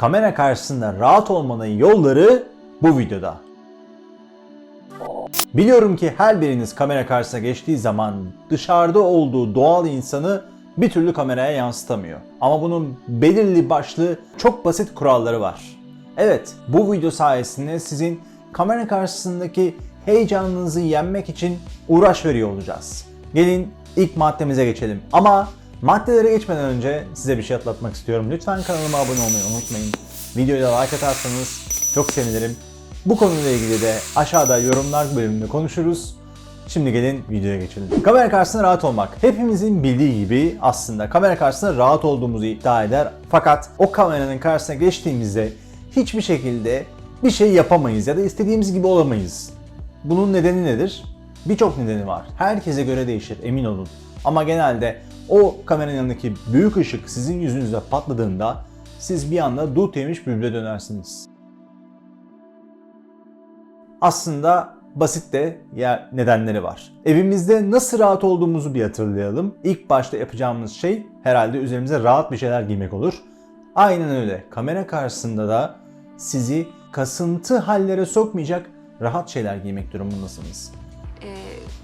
Kamera karşısında rahat olmanın yolları bu videoda. Biliyorum ki her biriniz kamera karşısına geçtiği zaman dışarıda olduğu doğal insanı bir türlü kameraya yansıtamıyor. Ama bunun belirli başlı çok basit kuralları var. Evet, bu video sayesinde sizin kamera karşısındaki heyecanınızı yenmek için uğraş veriyor olacağız. Gelin ilk maddemize geçelim. Ama maddelere geçmeden önce size bir şey atlatmak istiyorum. Lütfen kanalıma abone olmayı unutmayın. Videoya like atarsanız çok sevinirim. Bu konuyla ilgili de aşağıda yorumlar bölümünde konuşuruz. Şimdi gelin videoya geçelim. Kamera karşısında rahat olmak. Hepimizin bildiği gibi aslında kamera karşısında rahat olduğumuzu iddia eder. Fakat o kameranın karşısına geçtiğimizde hiçbir şekilde bir şey yapamayız ya da istediğimiz gibi olamayız. Bunun nedeni nedir? Birçok nedeni var. Herkese göre değişir emin olun. Ama genelde o kameranın yanındaki büyük ışık sizin yüzünüzde patladığında siz bir anda dut yemiş bülbüle dönersiniz aslında basit de ya nedenleri var. Evimizde nasıl rahat olduğumuzu bir hatırlayalım. İlk başta yapacağımız şey herhalde üzerimize rahat bir şeyler giymek olur. Aynen öyle. Kamera karşısında da sizi kasıntı hallere sokmayacak rahat şeyler giymek durumundasınız. Ee,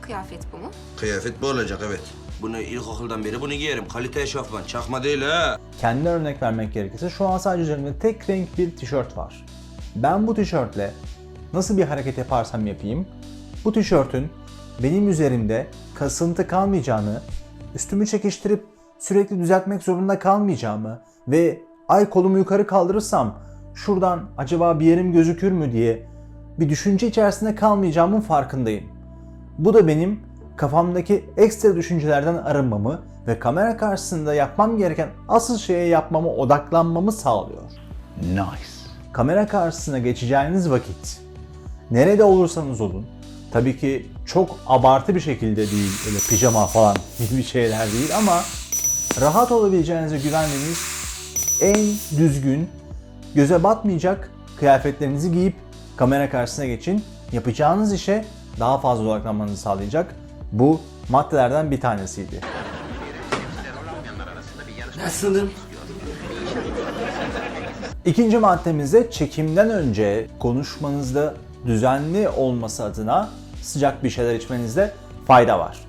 kıyafet bu mu? Kıyafet bu olacak evet. Bunu ilkokuldan beri bunu giyerim. Kalite eşofman. Çakma değil ha. Kendi örnek vermek gerekirse şu an sadece üzerimde tek renk bir tişört var. Ben bu tişörtle nasıl bir hareket yaparsam yapayım, bu tişörtün benim üzerimde kasıntı kalmayacağını, üstümü çekiştirip sürekli düzeltmek zorunda kalmayacağımı ve ay kolumu yukarı kaldırırsam şuradan acaba bir yerim gözükür mü diye bir düşünce içerisinde kalmayacağımın farkındayım. Bu da benim kafamdaki ekstra düşüncelerden arınmamı ve kamera karşısında yapmam gereken asıl şeye yapmamı, odaklanmamı sağlıyor. Nice. Kamera karşısına geçeceğiniz vakit nerede olursanız olun, tabii ki çok abartı bir şekilde değil, öyle pijama falan gibi şeyler değil ama rahat olabileceğinize güvendiğiniz en düzgün, göze batmayacak kıyafetlerinizi giyip kamera karşısına geçin. Yapacağınız işe daha fazla odaklanmanızı sağlayacak. Bu maddelerden bir tanesiydi. Nasılım? İkinci maddemizde çekimden önce konuşmanızda düzenli olması adına sıcak bir şeyler içmenizde fayda var.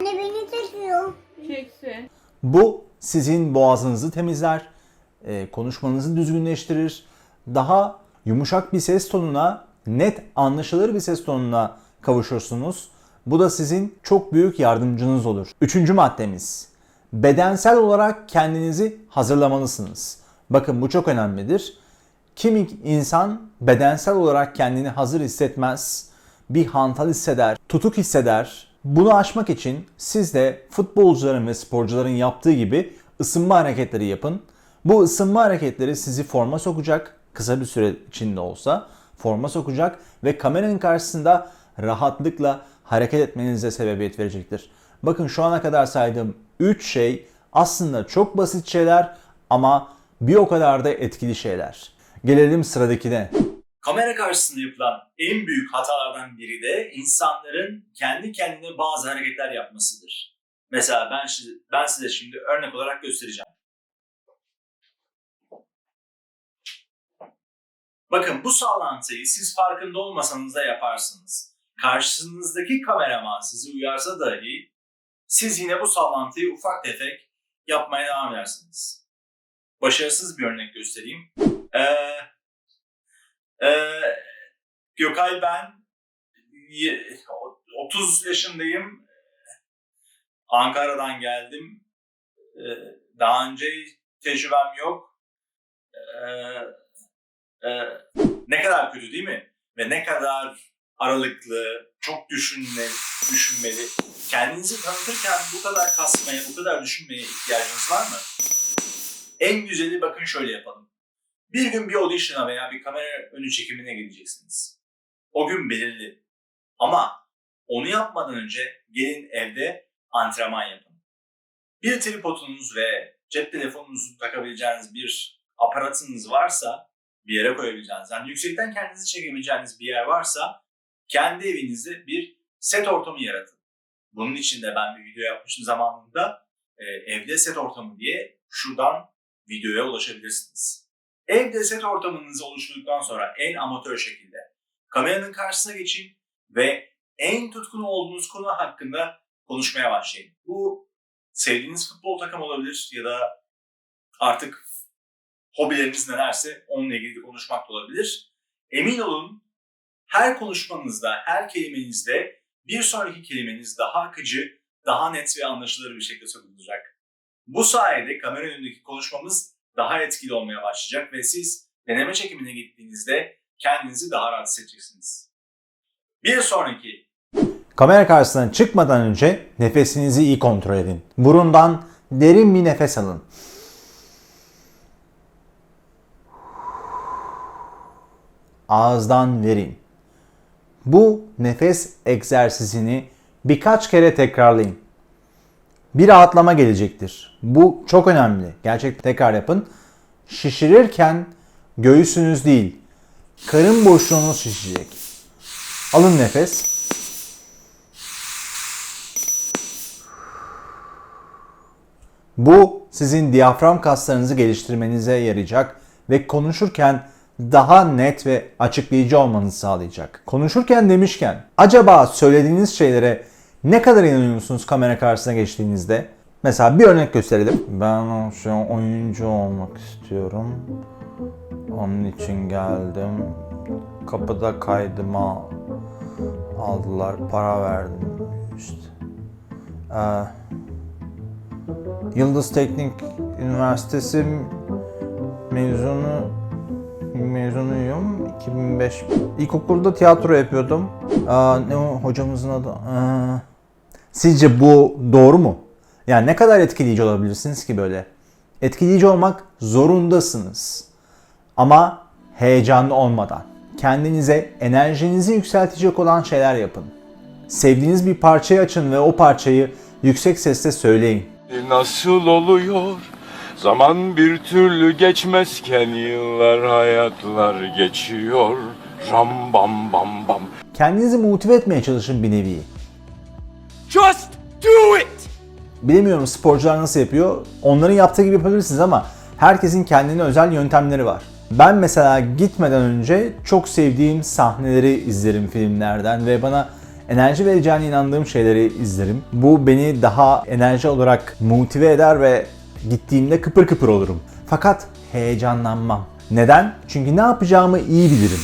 Anne beni çekiyor. Çeksin. Bu sizin boğazınızı temizler, e, konuşmanızı düzgünleştirir, daha yumuşak bir ses tonuna, net anlaşılır bir ses tonuna kavuşursunuz. Bu da sizin çok büyük yardımcınız olur. Üçüncü maddemiz. Bedensel olarak kendinizi hazırlamalısınız. Bakın bu çok önemlidir. Kimi insan bedensel olarak kendini hazır hissetmez, bir hantal hisseder, tutuk hisseder. Bunu aşmak için siz de futbolcuların ve sporcuların yaptığı gibi ısınma hareketleri yapın. Bu ısınma hareketleri sizi forma sokacak, kısa bir süre içinde olsa forma sokacak ve kameranın karşısında rahatlıkla hareket etmenize sebebiyet verecektir. Bakın şu ana kadar saydığım 3 şey aslında çok basit şeyler ama bir o kadar da etkili şeyler. Gelelim sıradakine. Kamera karşısında yapılan en büyük hatalardan biri de insanların kendi kendine bazı hareketler yapmasıdır. Mesela ben ben size şimdi örnek olarak göstereceğim. Bakın bu sallantıyı siz farkında olmasanız da yaparsınız. Karşınızdaki kameraman sizi uyarsa dahi siz yine bu sallantıyı ufak tefek yapmaya devam edersiniz. Başarısız bir örnek göstereyim. Ee, ee, Gökay ben y- 30 yaşındayım. Ankara'dan geldim. Ee, Daha önce tecrübem yok. Ee, Ne kadar kötü değil mi? Ve ne kadar aralıklı, çok düşünmeli, düşünmeli. Kendinizi tanıtırken bu kadar kasmaya, bu kadar düşünmeye ihtiyacınız var mı? En güzeli bakın şöyle yapalım. Bir gün bir audition'a veya bir kamera önü çekimine gideceksiniz. O gün belirli. Ama onu yapmadan önce gelin evde antrenman yapın. Bir tripodunuz ve cep telefonunuzu takabileceğiniz bir aparatınız varsa bir yere koyabileceğiniz, yani yüksekten kendinizi çekebileceğiniz bir yer varsa kendi evinizde bir set ortamı yaratın. Bunun için de ben bir video yapmıştım zamanında. Ee, evde set ortamı diye şuradan videoya ulaşabilirsiniz. Evde set ortamınız oluşturduktan sonra en amatör şekilde kameranın karşısına geçin ve en tutkun olduğunuz konu hakkında konuşmaya başlayın. Bu sevdiğiniz futbol takımı olabilir ya da artık hobileriniz nelerse onunla ilgili konuşmak da olabilir. Emin olun her konuşmanızda, her kelimenizde bir sonraki kelimeniz daha akıcı, daha net ve anlaşılır bir şekilde sorulacak. Bu sayede kamera önündeki konuşmamız daha etkili olmaya başlayacak ve siz deneme çekimine gittiğinizde kendinizi daha rahat hissedeceksiniz. Bir sonraki Kamera karşısına çıkmadan önce nefesinizi iyi kontrol edin. Burundan derin bir nefes alın. Ağızdan verin. Bu nefes egzersizini birkaç kere tekrarlayın. Bir rahatlama gelecektir. Bu çok önemli. Gerçekten tekrar yapın. Şişirirken göğüsünüz değil, karın boşluğunuz şişecek. Alın nefes. Bu sizin diyafram kaslarınızı geliştirmenize yarayacak ve konuşurken daha net ve açıklayıcı olmanızı sağlayacak. Konuşurken demişken acaba söylediğiniz şeylere ne kadar inanıyorsunuz kamera karşısına geçtiğinizde? Mesela bir örnek gösterelim. Ben şu an oyuncu olmak istiyorum. Onun için geldim. Kapıda kaydıma aldılar, para verdim işte. Ee, Yıldız Teknik Üniversitesi mezunu. 2005. İlkokulda tiyatro yapıyordum. Aa, ne o hocamızın adı? Aa, sizce bu doğru mu? Yani ne kadar etkileyici olabilirsiniz ki böyle? Etkileyici olmak zorundasınız. Ama heyecanlı olmadan. Kendinize enerjinizi yükseltecek olan şeyler yapın. Sevdiğiniz bir parçayı açın ve o parçayı yüksek sesle söyleyin. Nasıl oluyor? Zaman bir türlü geçmezken yıllar hayatlar geçiyor. Ram bam bam bam. Kendinizi motive etmeye çalışın bir nevi. Just do it! Bilemiyorum sporcular nasıl yapıyor. Onların yaptığı gibi yapabilirsiniz ama herkesin kendine özel yöntemleri var. Ben mesela gitmeden önce çok sevdiğim sahneleri izlerim filmlerden ve bana enerji vereceğine inandığım şeyleri izlerim. Bu beni daha enerji olarak motive eder ve gittiğimde kıpır kıpır olurum. Fakat heyecanlanmam. Neden? Çünkü ne yapacağımı iyi bilirim.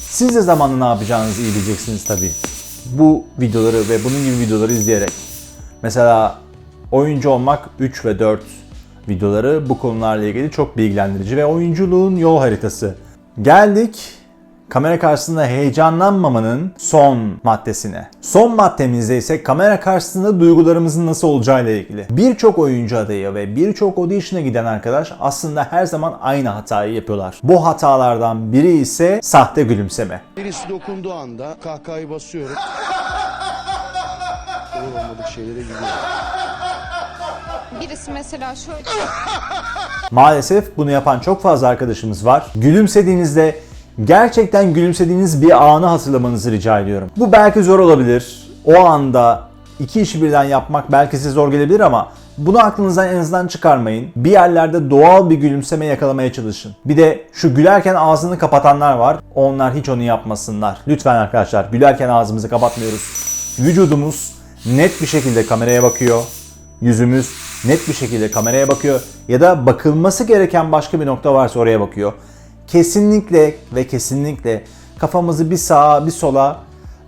Siz de zamanla ne yapacağınızı iyi bileceksiniz tabii. Bu videoları ve bunun gibi videoları izleyerek. Mesela oyuncu olmak 3 ve 4 videoları bu konularla ilgili çok bilgilendirici ve oyunculuğun yol haritası. Geldik kamera karşısında heyecanlanmamanın son maddesine. Son maddemizde ise kamera karşısında duygularımızın nasıl olacağıyla ilgili. Birçok oyuncu adayı ve birçok audition'a giden arkadaş aslında her zaman aynı hatayı yapıyorlar. Bu hatalardan biri ise sahte gülümseme. Birisi dokunduğu anda kahkahayı basıyorum. Olur olmadık şeylere gidiyor. Birisi mesela şöyle Maalesef bunu yapan çok fazla arkadaşımız var. Gülümsediğinizde gerçekten gülümsediğiniz bir anı hatırlamanızı rica ediyorum. Bu belki zor olabilir. O anda iki işi birden yapmak belki size zor gelebilir ama bunu aklınızdan en azından çıkarmayın. Bir yerlerde doğal bir gülümseme yakalamaya çalışın. Bir de şu gülerken ağzını kapatanlar var. Onlar hiç onu yapmasınlar. Lütfen arkadaşlar gülerken ağzımızı kapatmıyoruz. Vücudumuz net bir şekilde kameraya bakıyor. Yüzümüz net bir şekilde kameraya bakıyor ya da bakılması gereken başka bir nokta varsa oraya bakıyor. Kesinlikle ve kesinlikle kafamızı bir sağa bir sola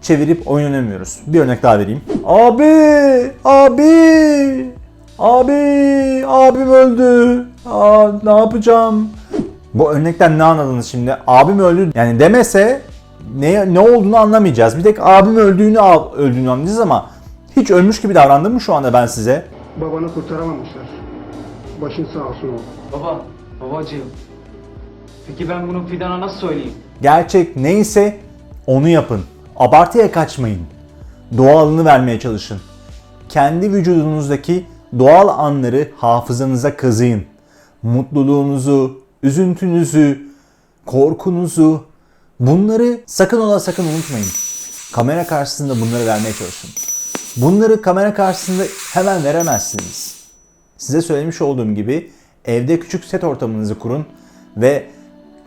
çevirip oynamıyoruz. Bir örnek daha vereyim. Abi! Abi! Abi! Abim öldü. Aa, ne yapacağım? Bu örnekten ne anladınız şimdi? Abim öldü yani demese ne, ne olduğunu anlamayacağız. Bir tek abim öldüğünü öldüğünü anlayacağız ama hiç ölmüş gibi davrandım mı şu anda ben size? Babanı kurtaramamışlar. Başın sağ olsun oğlum. Baba, babacığım. Peki ben bunu Fidan'a nasıl söyleyeyim? Gerçek neyse onu yapın. Abartıya kaçmayın. Doğalını vermeye çalışın. Kendi vücudunuzdaki doğal anları hafızanıza kazıyın. Mutluluğunuzu, üzüntünüzü, korkunuzu bunları sakın ola sakın unutmayın. Kamera karşısında bunları vermeye çalışın. Bunları kamera karşısında hemen veremezsiniz. Size söylemiş olduğum gibi evde küçük set ortamınızı kurun ve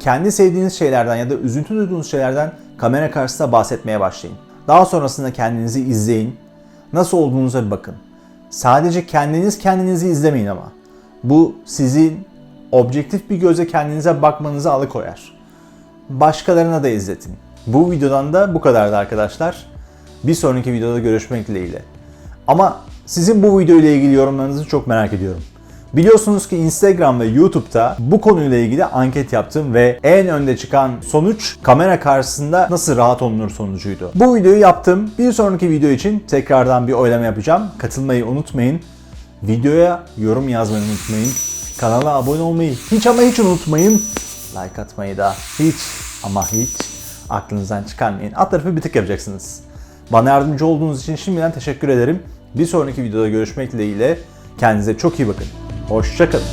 kendi sevdiğiniz şeylerden ya da üzüntü duyduğunuz şeylerden kamera karşısında bahsetmeye başlayın. Daha sonrasında kendinizi izleyin. Nasıl olduğunuza bir bakın. Sadece kendiniz kendinizi izlemeyin ama. Bu sizin objektif bir göze kendinize bakmanızı alıkoyar. Başkalarına da izletin. Bu videodan da bu kadardı arkadaşlar. Bir sonraki videoda görüşmek dileğiyle. Ama sizin bu video ile ilgili yorumlarınızı çok merak ediyorum. Biliyorsunuz ki Instagram ve YouTube'da bu konuyla ilgili anket yaptım ve en önde çıkan sonuç kamera karşısında nasıl rahat olunur sonucuydu. Bu videoyu yaptım. Bir sonraki video için tekrardan bir oylama yapacağım. Katılmayı unutmayın. Videoya yorum yazmayı unutmayın. Kanala abone olmayı hiç ama hiç unutmayın. Like atmayı da hiç ama hiç aklınızdan çıkarmayın. Alt tarafı bir tık yapacaksınız. Bana yardımcı olduğunuz için şimdiden teşekkür ederim. Bir sonraki videoda görüşmek dileğiyle. Kendinize çok iyi bakın. Hoşçakalın.